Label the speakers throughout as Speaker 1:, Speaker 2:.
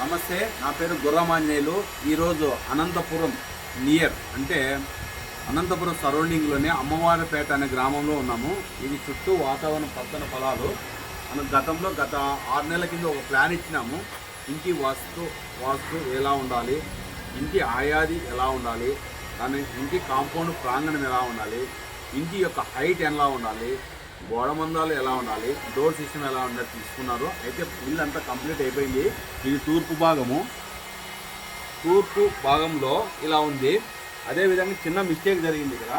Speaker 1: నమస్తే నా పేరు గుర్రమాంజనేయులు. ఈరోజు అనంతపురం నియర్ అంటే అనంతపురం సరౌండింగ్లోనే అమ్మవారిపేట అనే గ్రామంలో ఉన్నాము. ఇది చుట్టూ వాతావరణం పక్కన పొలాలు. మనం గతంలో గత ఆరు నెలల కింద ఒక ప్లాన్ ఇచ్చినాము. ఇంటి వాస్తు వాస్తు ఎలా ఉండాలి? ఇంటి ఆయాది ఎలా ఉండాలి? దాని ఇంటి కాంపౌండ్ ప్రాంగణం ఎలా ఉండాలి? ఇంటి యొక్క హైట్ ఎలా ఉండాలి? గోడమందాలు ఎలా ఉండాలి? డోర్ సిస్టమ్ ఎలా ఉండాలి తీసుకున్నారు. అయితే ఇల్లు అంతా కంప్లీట్ అయిపోయింది. ఇది తూర్పు భాగము. తూర్పు భాగంలో ఇలా ఉంది. అదేవిధంగా చిన్న మిస్టేక్ జరిగింది ఇక్కడ.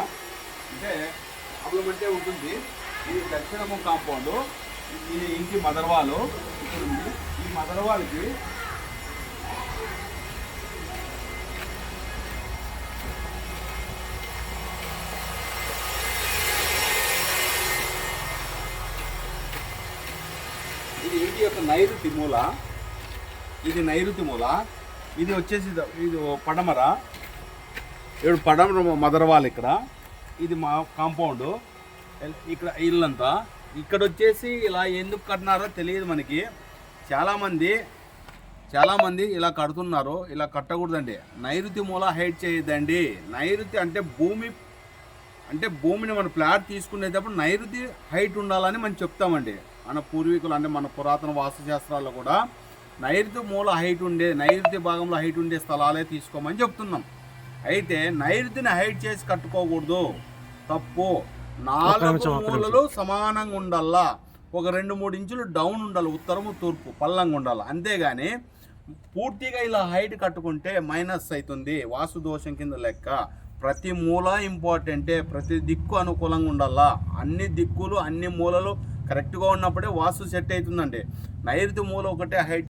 Speaker 1: అంటే ప్రాబ్లం అంటే ఉంటుంది. ఇది దక్షిణము కాంపౌండ్. ఇది ఇంటి మదర్వాలు. ఇక్కడ ఉంది ఈ మదర్వాల్కి ఇది ఇది యొక్క నైరుతి మూల? ఇది నైరుతి మూల. ఇది వచ్చేసి ఇది పడమర. ఏడు పడమర మదరవాల్ ఇక్కడ. ఇది మా కాంపౌండ్. ఇక్కడ ఇల్లంతా. ఇక్కడ వచ్చేసి ఇలా ఎందుకు కట్టినారో తెలియదు మనకి. చాలామంది చాలామంది ఇలా కడుతున్నారు. ఇలా కట్టకూడదండి. నైరుతి మూల హైట్ చేయదండి నైరుతి అంటే భూమి అంటే భూమిని మనం ప్లాట్ తీసుకునేటప్పుడు నైరుతి హైట్ ఉండాలని మనం చెప్తామండి. మన పూర్వీకులు అంటే మన పురాతన వాస్తుశాస్త్రాల్లో కూడా నైరుతి మూల హైట్ ఉండే నైరుతి భాగంలో హైట్ ఉండే స్థలాలే తీసుకోమని చెప్తున్నాం. అయితే నైరుతిని హైట్ చేసి కట్టుకోకూడదు. తప్పు. నాలుగు మూలలు సమానంగా ఉండాలా? ఒక రెండు మూడు ఇంచులు డౌన్ ఉండాలి ఉత్తరము తూర్పు పల్లంగా ఉండాలి. అంతేగాని పూర్తిగా ఇలా హైట్ కట్టుకుంటే మైనస్ అవుతుంది వాస్తు దోషం కింద లెక్క. ప్రతి మూల ఇంపార్టెంటే ప్రతి దిక్కు అనుకూలంగా ఉండాలా? అన్ని దిక్కులు అన్ని మూలలు కరెక్ట్గా ఉన్నప్పుడే వాస్తు సెట్ అవుతుందండి. నైరుతి మూల ఒకటే హైట్